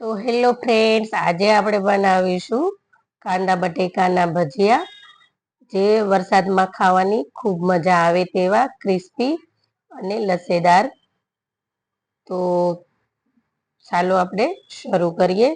તો hello friends, આજે આપણે બનાવીશું કાંદા બટેકાના ભજીયા. જે વરસાદમાં ખાવાની ખૂબ મજા આવે તેવા ક્રિસ્પી અને લસેદાર. તો ચાલો આપણે શરૂ કરીએ.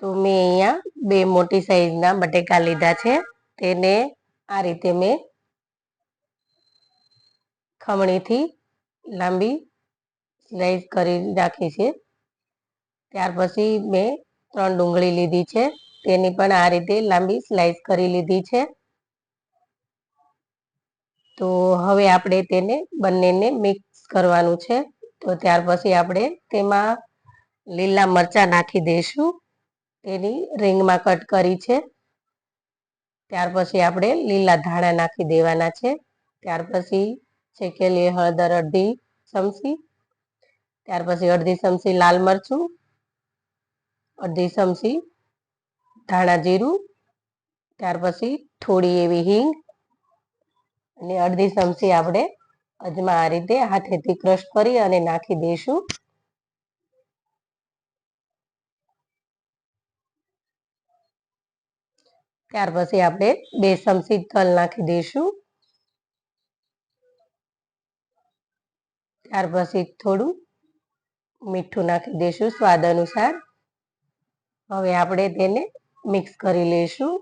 તો મેં અહીંયા બે મોટી સાઈઝના બટેકા લીધા છે. તેને આ રીતે મેં ખમણીથી લાંબી સ્લાઈસ કરી નાખી છે. ત્યાર પછી મેં ત્રણ ડુંગળી લીધી છે. તેની પણ આ રીતે લાંબી સ્લાઈસ કરી લીધી છે. તો હવે આપણે તેને બંનેને મિક્સ કરવાનું છે. તો ત્યાર પછી આપણે તેમાં લીલા મરચાં નાખી દઈશું. તેની રિંગમાં કટ કરી છે. ત્યાર પછી આપણે લીલા ધાણા નાખી દેવાના છે. ત્યાર પછી શેકેલી હળદર અડધી ચમચી. ત્યાર પછી અડધી ચમચી લાલ મરચું. અડધી ચમચી ધાણા જીરું. ત્યાર પછી થોડી એવી હિંગ. અને અડધી ચમચી આપણે અજમા આ રીતે હાથેથી ક્રશ કરી અને નાખી દઈશું. ત્યાર પછી આપણે બે ચમચી તલ નાખી દઈશું. ત્યાર પછી થોડું મીઠું નાખી દઈશું સ્વાદ અનુસાર. હવે આપણે તેને મિક્સ કરી લઈશું.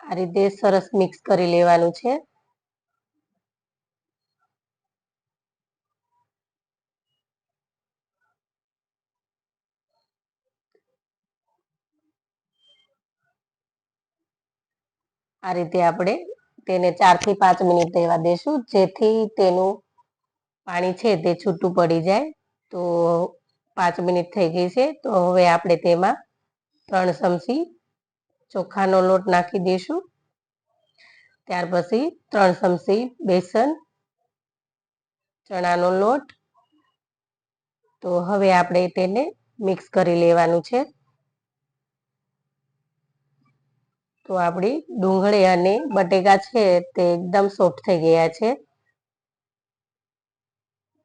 આ રીતે સરસ મિક્સ કરી લેવાનું છે. આ રીતે આપણે તેને ચારથી પાંચ મિનિટ રહેવા દેશું. જેથી તેનું પાણી છે તે છૂટું પડી જાય. તો પાંચ મિનિટ થઈ ગઈ છે. તો હવે આપણે તેમાં ત્રણ ચમચી ચોખાનો લોટ નાખી દઈશું ત્યાર પછી ત્રણ ચમચી બેસન, ચણાનો લોટ. તો હવે આપણે તેને મિક્સ કરી લેવાનું છે. તો આપણી ડુંગળી અને બટેકા છે તે એકદમ સોફ્ટ થઈ ગયા છે.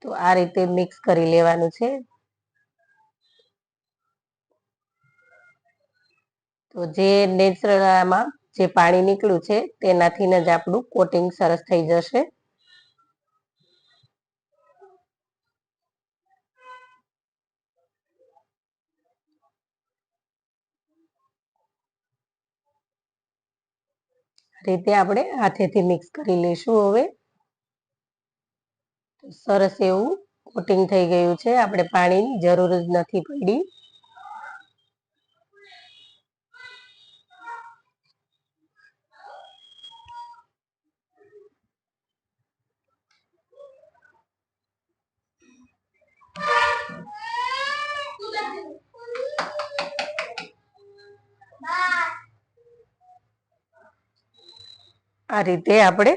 તો આ રીતે મિક્સ કરી લેવાનું છે. તો જે નેચરલ આમાં જે પાણી નીકળ્યું છે તેનાથી જ આપણું કોટિંગ સરસ થઈ જશે. રીતે આપણે હાથેથી મિક્સ કરી લઈશું હવે. સરસ એવું કોટિંગ થઈ ગયું છે. આપણે પાણીની જરૂર જ નથી પડી. આ રીતે આપણે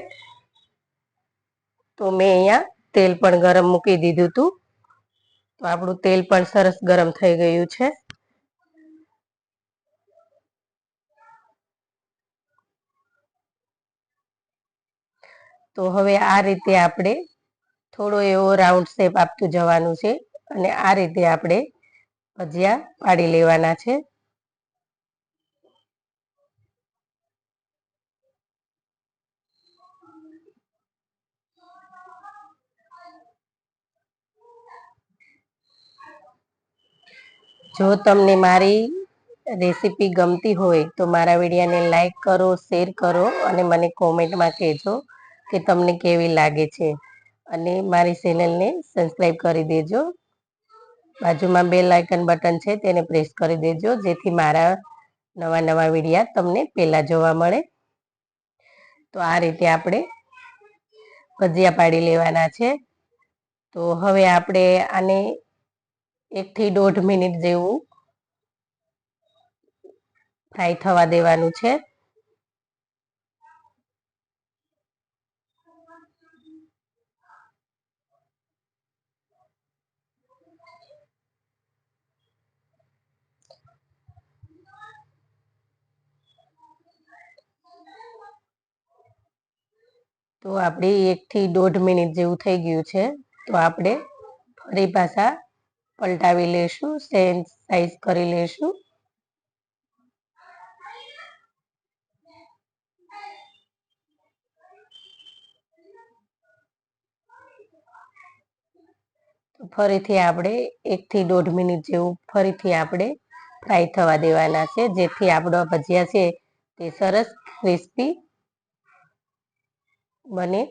તો મેં અહીંયા તેલ પણ ગરમ મૂકી દીધું હતું તો આપણું તેલ પણ સરસ ગરમ થઈ ગયું છે. તો હવે આ રીતે આપણે થોડો એવો રાઉન્ડ શેપ આપતું જવાનું છે અને આ રીતે આપણે ભજીયા પાડી લેવાના છે. જો તમને મારી રેસીપી ગમતી હોય તો મારા વિડીયાને લાઈક કરો, શેર કરો અને મને કોમેન્ટમાં કહેજો કે તમને કેવી લાગે છે. અને મારી ચેનલને સબસ્ક્રાઈબ કરી દેજો. બાજુમાં બે લાઇકન બટન છે તેને પ્રેસ કરી દેજો, જેથી મારા નવા નવા વિડીયા તમને પહેલાં જોવા મળે. તો આ રીતે આપણે ભજીયા પાડી લેવાના છે. તો હવે આપણે આને એકથી દોઢ મિનિટ જેવું ફ્રાય થવા દેવાનું છે. તો આપણી એકથી દોઢ મિનિટ જેવું થઈ ગયું છે. તો આપણે ફરી પાછા પલટાવી લેશું સેમ સાઈઝ કરી લેશું. ફરીથી આપણે એકથી દોઢ મિનિટ જેવું ફરીથી આપણે ફ્રાય થવા દેવાના છે. જેથી આપણો ભજીયા છે તે સરસ ક્રિસ્પી બને.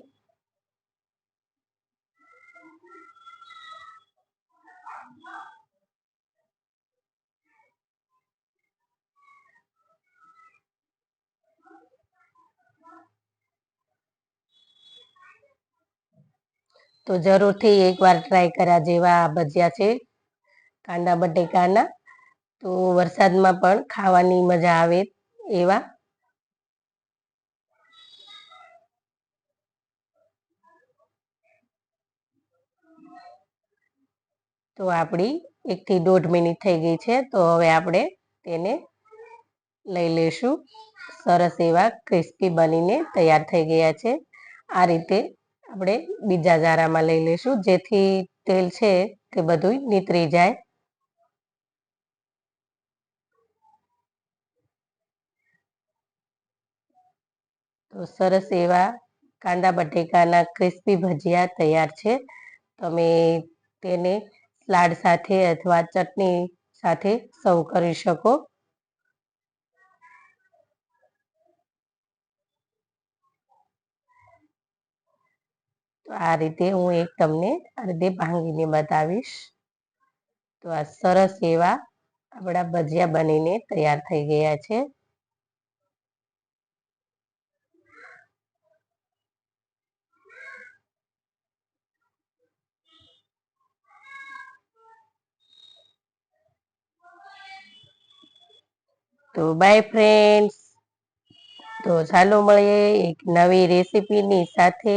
તો જરૂરથી એકવાર ટ્રાય કર્યા જેવા આ ભજીયા છે, કાંદા બટેકાના. તો વરસાદમાં પણ ખાવાની મજા આવે એવા. તો આપણી એકથી દોઢ મિનિટ થઈ ગઈ છે, તો હવે આપણે તેને લઈ લેશું સરસ એવા ક્રિસ્પી બનીને તૈયાર થઈ ગયા છે. આ રીતે આપણે બીજા જારામાં લઈ લઈશું, જેથી તેલ છે તે બધું નીતરી જાય. તો સરસ એવા કાંદા બટેકાના ક્રિસ્પી ભજીયા તૈયાર છે. તમે તેને સલાડ સાથે અથવા ચટણી સાથે સર્વ કરી શકો. તો આ રીતે હું એક તમને આ રીતે ભાંગીને બતાવીશ. તો આ સરસ એવા આપણા ભજીયા બનીને તૈયાર થઈ ગયા છે. તો બાય ફ્રેન્ડ્સ તો ચાલો મળીએ એક નવી રેસીપીની સાથે.